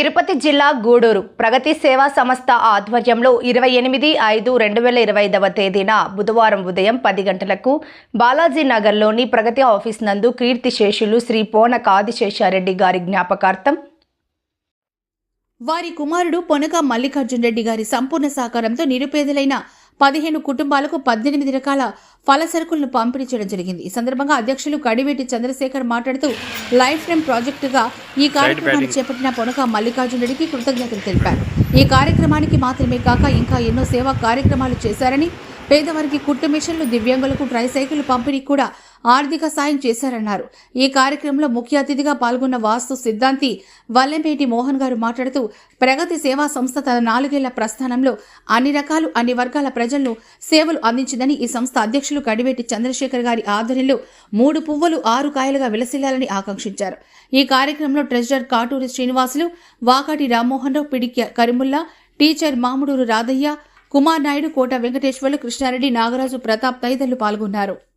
తిరుపతి జిల్లా గూడూరు ప్రగతి సేవా సంస్థ ఆధ్వర్యంలో ఇరవై ఎనిమిది ఐదు రెండు వేల ఇరవై ఐదవ తేదీన బుధవారం ఉదయం పది గంటలకు బాలాజీ నగర్లోని ప్రగతి ఆఫీస్ నందు కీర్తిశేషులు శ్రీ పోన ఆదిశేషారెడ్డి గారి జ్ఞాపకార్థం వారి కుమారుడు పొనక మల్లికార్జున్ రెడ్డి గారి సంపూర్ణ సహకారంతో నిరుపేదలైన పదిహేను కుటుంబాలకు పద్దెనిమిది రకాల ఫల సరుకులను పంపిణీ చేయడం జరిగింది. ఈ సందర్భంగా అధ్యక్షులు కడివేటి చంద్రశేఖర్ మాట్లాడుతూ లైఫ్ టైం ప్రాజెక్టుగా ఈ కార్యక్రమాన్ని చేపట్టిన పొనక మల్లికార్జున్ రెడ్డికి కృతజ్ఞతలు తెలిపారు. ఈ కార్యక్రమానికి మాత్రమే కాక ఇంకా ఎన్నో సేవా కార్యక్రమాలు చేశారని పేదవారికి కుట్టు మిషన్లు దివ్యాంగులకు ట్రైసైకిల్ పంపిణీ కూడా ఆర్థిక సాయం చేశారన్నారు. ఈ కార్యక్రమంలో ముఖ్య అతిథిగా పాల్గొన్న వాస్తు సిద్ధాంతి వల్లెమేటి మోహన్ గారు మాట్లాడుతూ ప్రగతి సేవా సంస్థ తన నాలుగేళ్ళ ప్రస్థానంలో అన్ని రకాలు అన్ని వర్గాల ప్రజలను సేవలు అందించిందని ఈ సంస్థ అధ్యక్షులు కడివేటి చంద్రశేఖర్ గారి ఆధ్వర్యంలో మూడు పువ్వులు ఆరు కాయలుగా విలసిల్లాలని ఆకాంక్షించారు. ఈ కార్యక్రమంలో ట్రెజరర్ కాటూరి శ్రీనివాసులు వాకాటి రామ్మోహన్ రావు పిడిక్య కరిముల్లా టీచర్ మాముడూరు రాధయ్య కుమార్ నాయుడు కోట వెంకటేశ్వర్లు కృష్ణారెడ్డి నాగరాజు ప్రతాప్ తదితరులు పాల్గొన్నారు.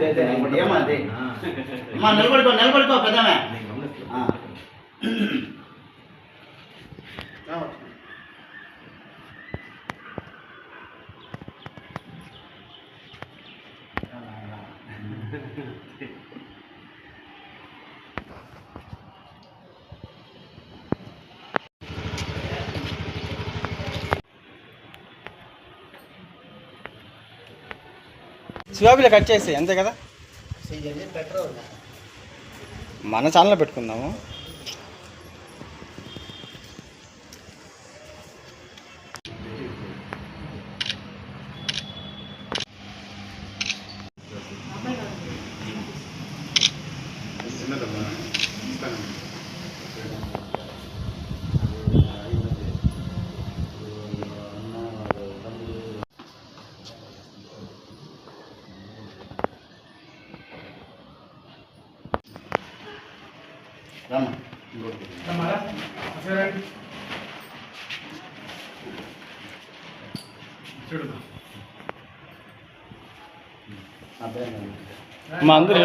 అదే అదే ఏమో అదే అమ్మా నిలబడుకో నిలబడుకో పెద్దమే ఆ. శివాబిలో కట్ చేసి అంతే కదా? మన ఛానల్లో పెట్టుకుందాము రమ్మా అదే మా అందరూ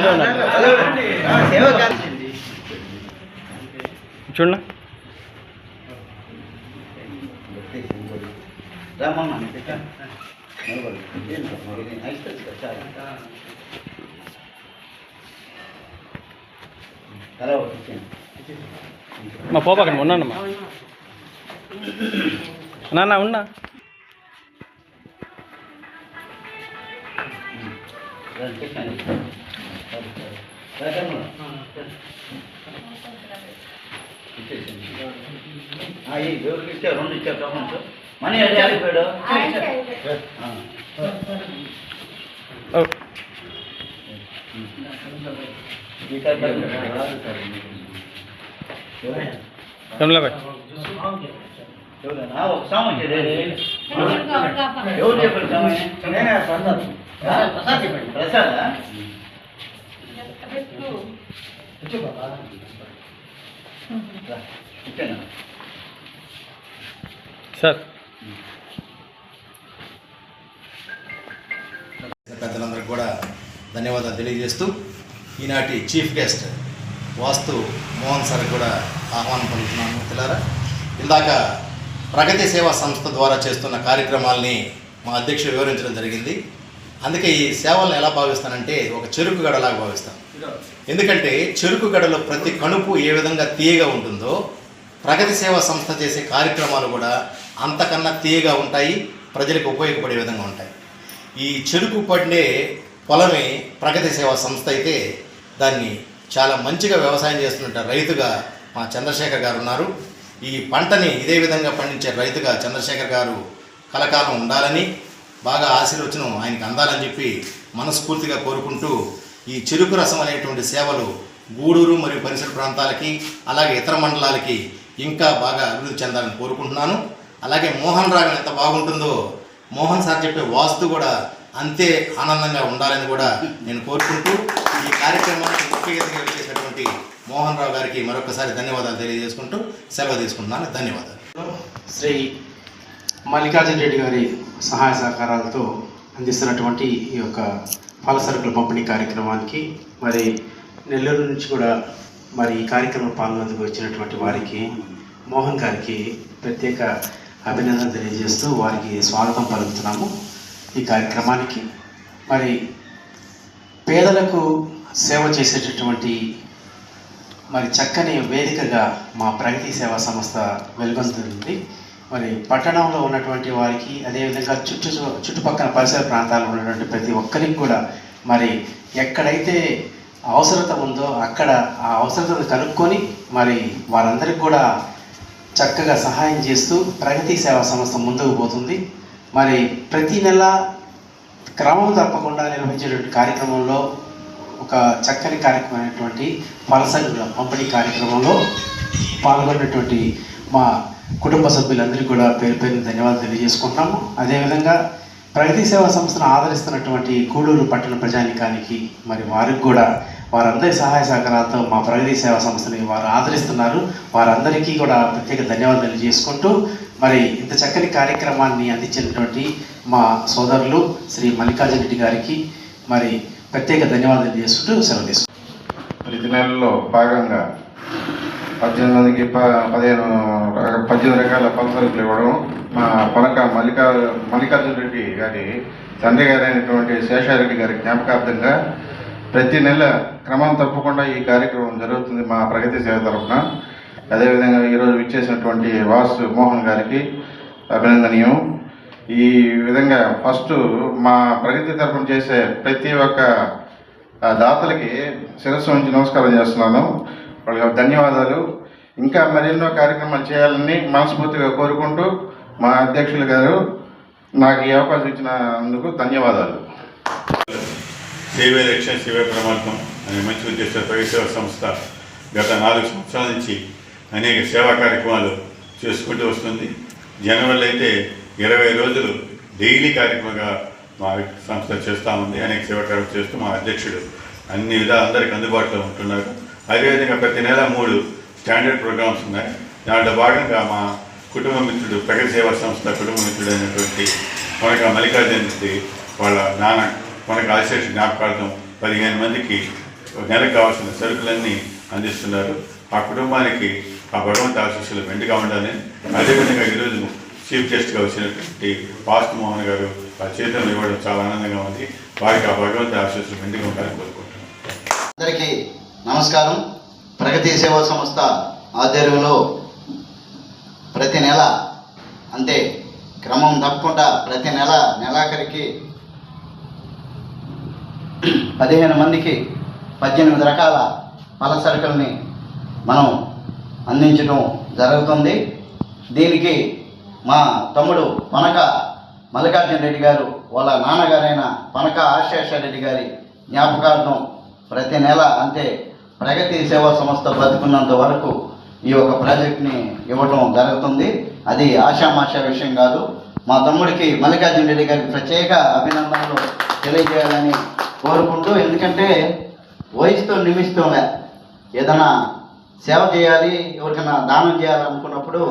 చూడన్నా రామమ్మ హలో మా పోపాకండి ఉన్నానమ్మా నాన్న ఉన్నా. ఎవరికి ఇచ్చారు రెండు ఇచ్చారు కాకుండా మనీ అదే ఆగిపోయాడు. ఓ, ఈ సార్. పెద్దలందరికీ కూడా ధన్యవాదాలు తెలియజేస్తూ ఈనాటి chief guest Vastu Mohan sir కూడా ఆహ్వానం పలుకుతున్నాను. మిత్రులారా ఇందాక ప్రగతి సేవా సంస్థ ద్వారా చేస్తున్న కార్యక్రమాల్ని మా అధ్యక్షుడు వివరించడం జరిగింది. అందుకే ఈ సేవలను ఎలా భావిస్తానంటే ఒక చెరుకు గడలాగా భావిస్తాను. ఎందుకంటే చెరుకు గడలో ప్రతి కణుపు ఏ విధంగా తీయగా ఉంటుందో ప్రగతి సేవా సంస్థ చేసే కార్యక్రమాలు కూడా అంతకన్నా తీయగా ఉంటాయి ప్రజలకు ఉపయోగపడే విధంగా ఉంటాయి. ఈ చెరుకు పడినే పొలమే ప్రగతి సేవా సంస్థ అయితే దాన్ని చాలా మంచిగా వ్యవసాయం చేస్తున్న రైతుగా మా చంద్రశేఖర్ గారు ఉన్నారు. ఈ పంటని ఇదే విధంగా పండించే రైతుగా చంద్రశేఖర్ గారు కలకాలం ఉండాలని బాగా ఆశీర్వచనం ఆయనకు అందాలని చెప్పి మనస్ఫూర్తిగా కోరుకుంటూ ఈ చెరుకు రసం అనేటువంటి సేవలు గూడూరు మరియు పరిసర ప్రాంతాలకి అలాగే ఇతర మండలాలకి ఇంకా బాగా అభివృద్ధి చెందాలని కోరుకుంటున్నాను. అలాగే మోహన్ రాగం ఎంత బాగుంటుందో మోహన్ సార్ చెప్పే వాస్తు కూడా అంతే ఆనందంగా ఉండాలని కూడా నేను కోరుకుంటూ ఈ కార్యక్రమానికి ముఖ్య అతిథిగా మోహన్ రావు గారికి మరొకసారి ధన్యవాదాలు తెలియజేసుకుంటూ సెలవు తీసుకుంటున్నాను. ధన్యవాదాలు. శ్రీ మల్లికార్జున రెడ్డి గారి సహాయ సహకారాలతో అందిస్తున్నటువంటి ఈ యొక్క పాల సరుకుల పంపిణీ కార్యక్రమానికి మరి నెల్లూరు నుంచి కూడా మరి ఈ కార్యక్రమం పాల్గొందుకు వచ్చినటువంటి వారికి మోహన్ గారికి ప్రత్యేక అభినందన తెలియజేస్తూ వారికి స్వాగతం పలుకుతున్నాము ఈ కార్యక్రమానికి. మరి పేదలకు సేవ చేసేటటువంటి మరి చక్కని వేదికగా మా ప్రగతి సేవా సంస్థ వెలుగొందుతుంది. మరి పట్టణంలో ఉన్నటువంటి వారికి అదేవిధంగా చుట్టూ చుట్టుపక్కల పరిసర ప్రాంతాల్లో ఉన్నటువంటి ప్రతి ఒక్కరికి కూడా మరి ఎక్కడైతే అవసరత ఉందో అక్కడ ఆ అవసరతను కనుక్కొని మరి వారందరికి కూడా చక్కగా సహాయం చేస్తూ ప్రగతి సేవా సంస్థ ముందుకు పోతుంది. మరి ప్రతి నెల క్రమం తప్పకుండా నిర్వహించేటువంటి కార్యక్రమంలో ఒక చక్కని కార్యక్రమమైనటువంటి ఫలసంగుల పంపిణీ కార్యక్రమంలో పాల్గొన్నటువంటి మా కుటుంబ సభ్యులందరికీ కూడా పేరు పేరు ధన్యవాదాలు తెలియజేసుకుంటున్నాము. అదేవిధంగా ప్రగతి సేవా సంస్థను ఆదరిస్తున్నటువంటి కూడూరు పట్టణ ప్రజానికానికి మరి వారికి కూడా వారందరి సహాయ సహకారాలతో మా ప్రగతి సేవా సంస్థని వారు ఆదరిస్తున్నారు. వారందరికీ కూడా ప్రత్యేక ధన్యవాదాలు తెలియజేసుకుంటూ మరి ఇంత చక్కని కార్యక్రమాన్ని అందించినటువంటి మా సోదరులు శ్రీ మల్లికార్జున రెడ్డి గారికి మరి ప్రత్యేక ధన్యవాదాలు చేస్తుంటూ సెలవు తీసుకుంటాం ప్రతి నెలలో భాగంగా పద్దెనిమిది మందికి ప పదిహేను పద్దెనిమిది రకాల పలసరుకులు ఇవ్వడం మా పనక మల్లికా మల్లికార్జున రెడ్డి గారి తండ్రి గారైనటువంటి శేషారెడ్డి గారి జ్ఞాపకార్థంగా ప్రతి నెల క్రమం తప్పకుండా ఈ కార్యక్రమం జరుగుతుంది మా ప్రగతి సేవ తరఫున. అదేవిధంగా ఈరోజు విచ్చేసినటువంటి వాసు మోహన్ గారికి అభినందనీయం. ఈ విధంగా ఫస్ట్ మా ప్రగతి తరఫున చేసే ప్రతి ఒక్క దాతలకి శిరస్సు నుంచి నమస్కారం చేస్తున్నాను. వాళ్ళకి ధన్యవాదాలు. ఇంకా మరెన్నో కార్యక్రమాలు చేయాలని మనస్ఫూర్తిగా కోరుకుంటూ మా అధ్యక్షులు గారు నాకు ఈ అవకాశం ఇచ్చినందుకు ధన్యవాదాలు. సేవే రక్షణ సేవే ప్రమాదం అనే మంచి ఉద్దేశ పరిసేవ సంస్థ గత నాలుగు సంవత్సరాల నుంచి అనేక సేవా కార్యక్రమాలు చేసుకుంటూ వస్తుంది. జనవరిలో అయితే ఇరవై రోజులు డైలీ కార్యక్రమంగా మా సంస్థ చేస్తూ ఉంది అనేక సేవా కార్యక్రమాలు చేస్తూ మా అధ్యక్షుడు అన్ని విధాలు అందరికి అందుబాటులో ఉంటున్నారు. అదేవిధంగా ప్రతి నెల మూడు స్టాండర్డ్ ప్రోగ్రామ్స్ ఉన్నాయి. దాంట్లో భాగంగా మా కుటుంబ మిత్రుడు ప్రగతి సేవా సంస్థ కుటుంబ మిత్రుడు అయినటువంటి మనక మల్లికార్జున రెడ్డి వాళ్ళ నాన్న మనకు ఆశేష జ్ఞాపకార్థం పదిహేను మందికి ఒక నెలకు కావాల్సిన సరుకులన్నీ అందిస్తున్నారు. ఆ కుటుంబానికి ఆ భగవంతు ఆశీస్సులు మెండుగా ఉండాలని అదేవిధంగా ఈరోజు చీఫ్ గెస్ట్గా వచ్చినటువంటి వాస్తు మోహన్ గారు ఆ చేతులు ఇవ్వడం చాలా ఆనందంగా ఉంది. వారికి ఆ భగవంతు ఆశీస్సులు మెండుగా ఉండాలని కోరుకుంటున్నాను. అందరికీ నమస్కారం. ప్రగతి సేవా సంస్థ ఆధ్వర్యంలో ప్రతి నెల అంతే క్రమం తప్పకుండా ప్రతి నెల నెలాఖరికి పదిహేను మందికి పద్దెనిమిది రకాల పల సరుకుల్ని మనం అందించడం జరుగుతుంది. దీనికి మా తమ్ముడు పనక మల్లికార్జున రెడ్డి గారు వాళ్ళ నాన్నగారైన పనక ఆశేషరెడ్డి గారి జ్ఞాపకార్థం ప్రతి నెల అంటే ప్రగతి సేవా సంస్థ బ్రతుకున్నంత వరకు ఈ యొక్క ప్రాజెక్ట్ని ఇవ్వటం జరుగుతుంది. అది ఆషామాషా విషయం కాదు. మా తమ్ముడికి మల్లికార్జున రెడ్డి గారికి ప్రత్యేక అభినందనలు తెలియజేయాలని కోరుకుంటూ ఎందుకంటే వయసుతో నిమిస్తూనే ఏదైనా సేవ చేయాలి ఎవరికైనా దానం చేయాలనుకున్నప్పుడు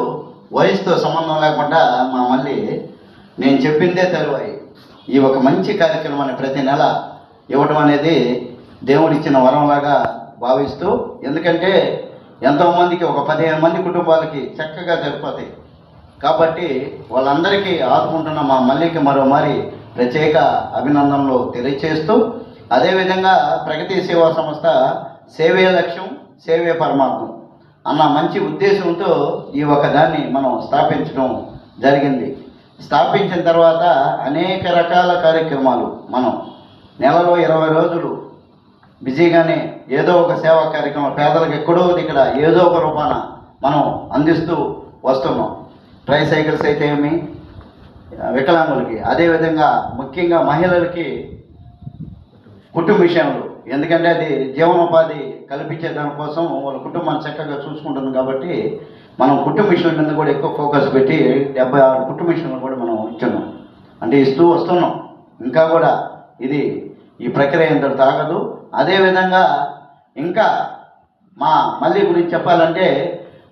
వయసుతో సంబంధం లేకుండా మా మళ్ళీ నేను చెప్పిందే తెలివాయి ఈ ఒక మంచి కార్యక్రమాన్ని ప్రతి నెల ఇవ్వడం అనేది దేవుడిచ్చిన వరంలాగా భావిస్తూ ఎందుకంటే ఎంతోమందికి ఒక పదిహేను మంది కుటుంబాలకి చక్కగా జరిపోతాయి కాబట్టి వాళ్ళందరికీ ఆదుకుంటున్న మా మల్లికి మరోమారి ప్రత్యేక అభినందనలు తెలియచేస్తూ అదేవిధంగా ప్రగతి సేవా సంస్థ సేవే లక్ష్యం సేవే పరమాత్మం అన్న మంచి ఉద్దేశంతో ఈ ఒక దాన్ని మనం స్థాపించడం జరిగింది. స్థాపించిన తర్వాత అనేక రకాల కార్యక్రమాలు మనం నెలలో ఇరవై రోజులు బిజీగానే ఏదో ఒక సేవా కార్యక్రమం పేదలకు ఎక్కడో ఇక్కడ ఏదో ఒక రూపాన మనం అందిస్తూ వస్తున్నాం. ట్రై సైకిల్స్ అయితే ఏమి? వికలాంగులకి అదేవిధంగా ముఖ్యంగా మహిళలకి కుటుంబ విషయంలో ఎందుకంటే అది జీవనోపాధి కల్పించే దానికోసం వాళ్ళ కుటుంబాన్ని చక్కగా చూసుకుంటుంది కాబట్టి మనం కుటుంబ విషయం మీద కూడా ఎక్కువ ఫోకస్ పెట్టి డెబ్బై ఆరు కుటుంబ విషయంలో కూడా మనం ఇచ్చున్నాం. అంటే ఇస్తూ వస్తున్నాం. ఇంకా కూడా ఇది ఈ ప్రక్రియ ఇంతటి తాగదు. అదేవిధంగా ఇంకా మా మళ్ళీ గురించి చెప్పాలంటే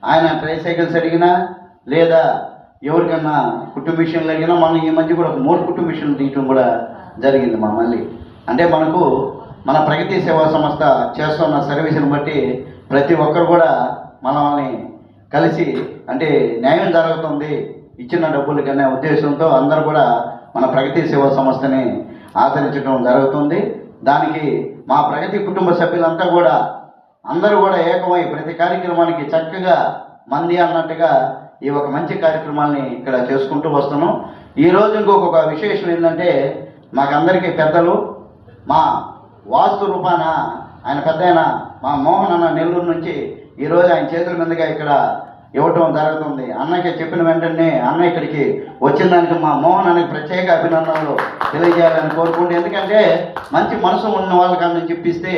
ఆయన ట్రైసైకిల్స్ అడిగినా లేదా ఎవరికన్నా కుటుంబ విషయంలో అడిగినా మనం ఈ మధ్య కూడా ఒక మూడు కుటుంబ విషయంలో తీయటం కూడా జరిగింది మా మళ్ళీ. అంటే మనకు మన ప్రగతి సేవా సంస్థ చేస్తున్న సర్వీస్ని బట్టి ప్రతి ఒక్కరు కూడా మనల్ని కలిసి అంటే న్యాయం జరుగుతుంది ఇచ్చిన డబ్బులు అనే ఉద్దేశంతో అందరూ కూడా మన ప్రగతి సేవా సంస్థని ఆదరించడం జరుగుతుంది. దానికి మా ప్రగతి కుటుంబ సభ్యులంతా కూడా అందరూ కూడా ఏకమై ప్రతి కార్యక్రమానికి చక్కగా మంది అన్నట్టుగా ఈ ఒక మంచి కార్యక్రమాన్ని ఇక్కడ చేసుకుంటూ వస్తున్నాం. ఈ రోజు ఇంకొక విశేషం ఏంటంటే మాకందరికీ పెద్దలు మా వాస్తు రూపాన ఆయన పెద్ద మా మోహన్ అన్న నెల్లూరు నుంచి ఈరోజు ఆయన చేతుల మీదుగా ఇక్కడ ఇవ్వటం జరుగుతుంది. అన్నకి చెప్పిన వెంటనే అన్న ఇక్కడికి వచ్చిన దానికి మా మోహన్ అన్నకి ప్రత్యేక అభినందనలు తెలియజేయాలని కోరుకుంటే ఎందుకంటే మంచి మనసు ఉన్న వాళ్ళకి చెప్పిస్తే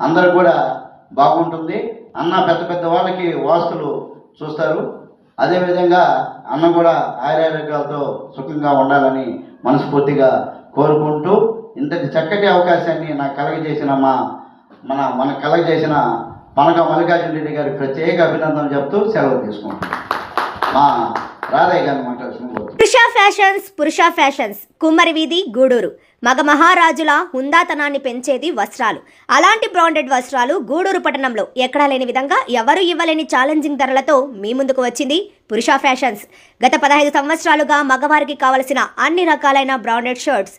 అందరూ కూడా బాగుంటుంది. అన్న పెద్ద పెద్ద వాళ్ళకి వాస్తులు చూస్తారు. అదేవిధంగా అన్న కూడా ఆయురారోగ్యాలతో సుఖంగా ఉండాలని మనస్ఫూర్తిగా కోరుకుంటూ ఇంతటి చక్కటి అవకాశాన్ని నాకు కలగజేసిన మా మన మనకు కలగజేసిన పనక మల్లికార్జున రెడ్డి గారికి ప్రత్యేక అభినందనలు చెప్తూ సెలవు తీసుకుంటాం మా రాధయ్య గారిని మాట్లాడుతున్నాం పురుష ఫ్యాషన్స్ పురుష ఫ్యాషన్స్. కుమ్మరి వీధి గూడూరు. మగ మహారాజుల హుందాతనాన్ని పెంచేది వస్త్రాలు. అలాంటి బ్రాండెడ్ వస్త్రాలు గూడూరు పట్టణంలో ఎక్కడా లేని విధంగా ఎవరు ఇవ్వలేని ఛాలెంజింగ్ ధరలతో మీ ముందుకు వచ్చింది పురుష ఫ్యాషన్స్. గత పదహైదు సంవత్సరాలుగా మగవారికి కావలసిన అన్ని రకాలైన branded shirts